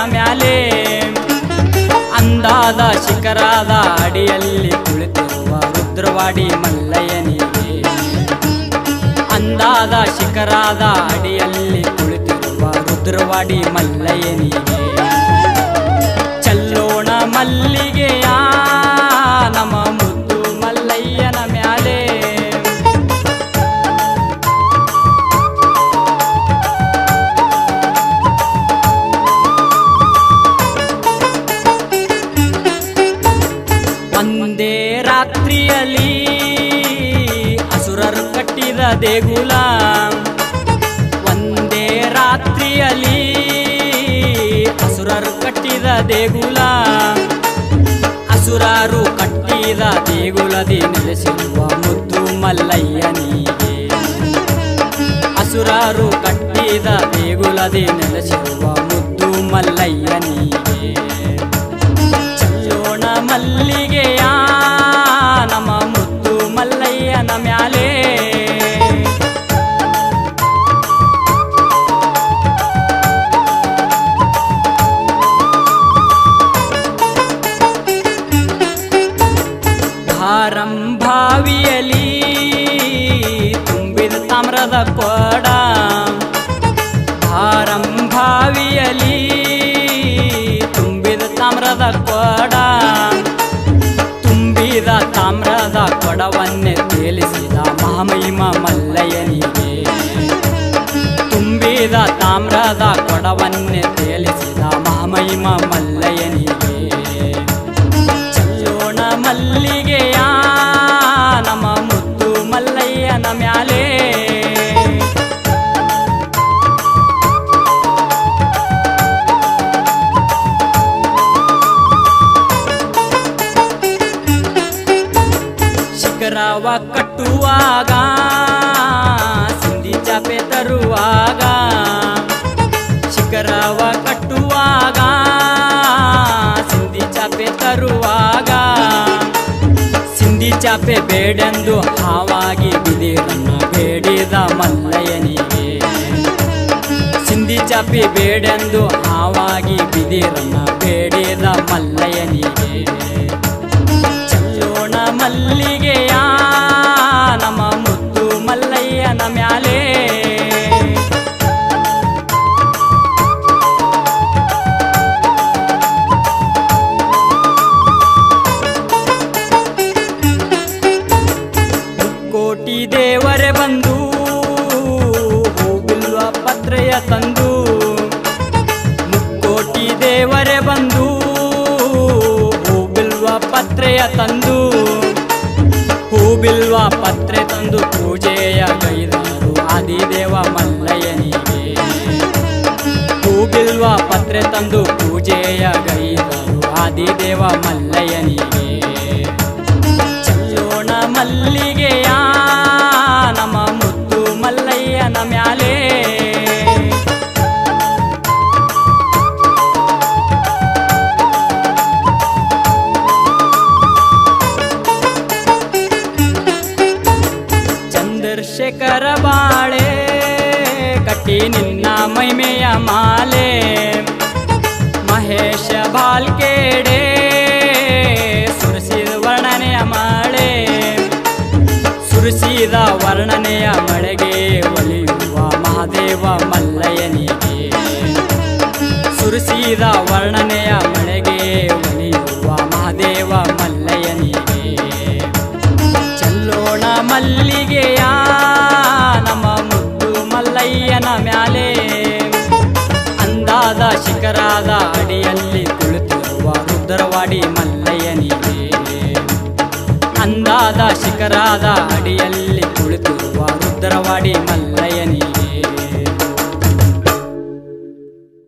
ಮಲ್ಲಯ್ಯನ ಮ್ಯಾಲೆ ಅಂದಾದ ಶಿಖರಾದ ಅಡಿಯಲ್ಲಿ ಕುಳಿತಿರುವ ರುದ್ರವಾಡಿ ಮಲ್ಲಯ್ಯನಿಗೆ ಅಂದಾದ ಶಿಖರಾದ ಅಡಿಯಲ್ಲಿ ಕುಳಿತಿರುವ ರುದ್ರವಾಡಿ ಮಲ್ಲಯ್ಯನಿಗೆ ದೇಗುಲ ಒಂದೇ ರಾತ್ರಿಯಲ್ಲಿ ಅಸುರರು ಕಟ್ಟಿದ ದೇಗುಲ ಅಸುರರು ಕಟ್ಟಿದ ದೇಗುಲದಿ ನೆಲೆಸಿರುವ ಮುದ್ದು ಮಲ್ಲಯ್ಯನಿಗೆ ಅಸುರರು ಕಟ್ಟಿದ ದೇಗುಲದಿ ನೆಲೆಸಿರುವ ಮುದ್ದು ಮಲ್ಲಯ್ಯನಿಗೆ ಚಲ್ಲೋಣ ಮಲ್ಲಿಗೆಯ ತಾಮ್ರದ ಕೊಡ. ಆರಂಭಾವಿಯಲಿ ತುಂಬಿದ ತಾಮ್ರದ ಕೊಡ. ತುಂಬಿದ ತಾಮ್ರದ ಕೊಡವನ್ನೇ ತೇಲಿಸಿದ ಮಹಾಮಹಿಮ ಮಲ್ಲಯ್ಯನಿಗೆ. ತುಂಬಿದ ತಾಮ್ರದ ಕೊಡವನ್ನೇ ಶಿಖರವ ಕಟ್ಟುವಾಗ, ಸಿಂಧಿ ಚಾಪೆ ತರುವಾಗ, ಶಿಖರವ ಕಟ್ಟುವಾಗ, ಸಿಂಧಿ ಚಾಪೆ ತರುವಾಗ, ಸಿಂಧಿ ಚಾಪೆ ಬೇಡೆಂದು ಹಾವಾಗಿ ಬಿದಿರನ್ನು ಬೇಡಿದ ಮಲ್ಲಯ್ಯನಿಗೆ. ಸಿಂಧಿ ಚಾಪೆ ಬೇಡೆಂದು ಹಾವಾಗಿ ಬಿದಿರನ್ನು ಬೇಡಿದ ಮಲ್ಲಯ್ಯನಿಗೆ. ಚೆಲ್ಲೋಣ ತಂದು ಮುಕ್ಕೋಟಿ ದೇವರೇ ಬಂದು ಹೂಬಿಲ್ವ ಪತ್ರೆಯ ತಂದು ಹೂಬಿಲ್ವ ಪತ್ರೆ ತಂದು ಪೂಜೆಯ ಕೈದಾರು ಆದಿದೇವ ಮಲ್ಲಯ್ಯನಿಗೆ. ಹೂಬಿಲ್ವ ಪತ್ರೆ ತಂದು ಪೂಜೆಯ ಕೈದಾರು ಆದಿದೇವ ಮಲ್ಲಯ್ಯನಿಗೆ. ಚಲ್ಲೋಣ ಮಲ್ಲಿಗೆಯ ಚಂದ್ರಶೇಖರ ಬಾಳೆ, ಕಟ್ಟಿ ನಿನ್ನ ಮೈಮೆಯ ಮಾಲೆ. ಮಹೇಶ ಬಾಲ್ಕೇಡೆ, ಸುರಿಸಿದ ವರ್ಣನೆಯ ಮಾಳೆ. ಸುರಿಸಿದ ವರ್ಣನೆಯ ಮಳೆಗೆ ಒಲಿಯುವ ಮಹಾದೇವ ಮಲ್ಲಯ್ಯನಿಗೆ. ಸುರಿಸಿದ ವರ್ಣನೆಯ ಮಳೆಗೆ ಶಿಖರಾದ ಅಡಿಯಲ್ಲಿ ಕುಳಿತಿರುವ ರುದ್ರವಾಡಿ ಮಲ್ಲಯ್ಯನಿಗೆ. ಅಂದಾದ ಶಿಖರಾದ ಅಡಿಯಲ್ಲಿ ಕುಳಿತಿರುವ ರುದ್ರವಾಡಿ ಮಲ್ಲಯ್ಯನಿಗೆ.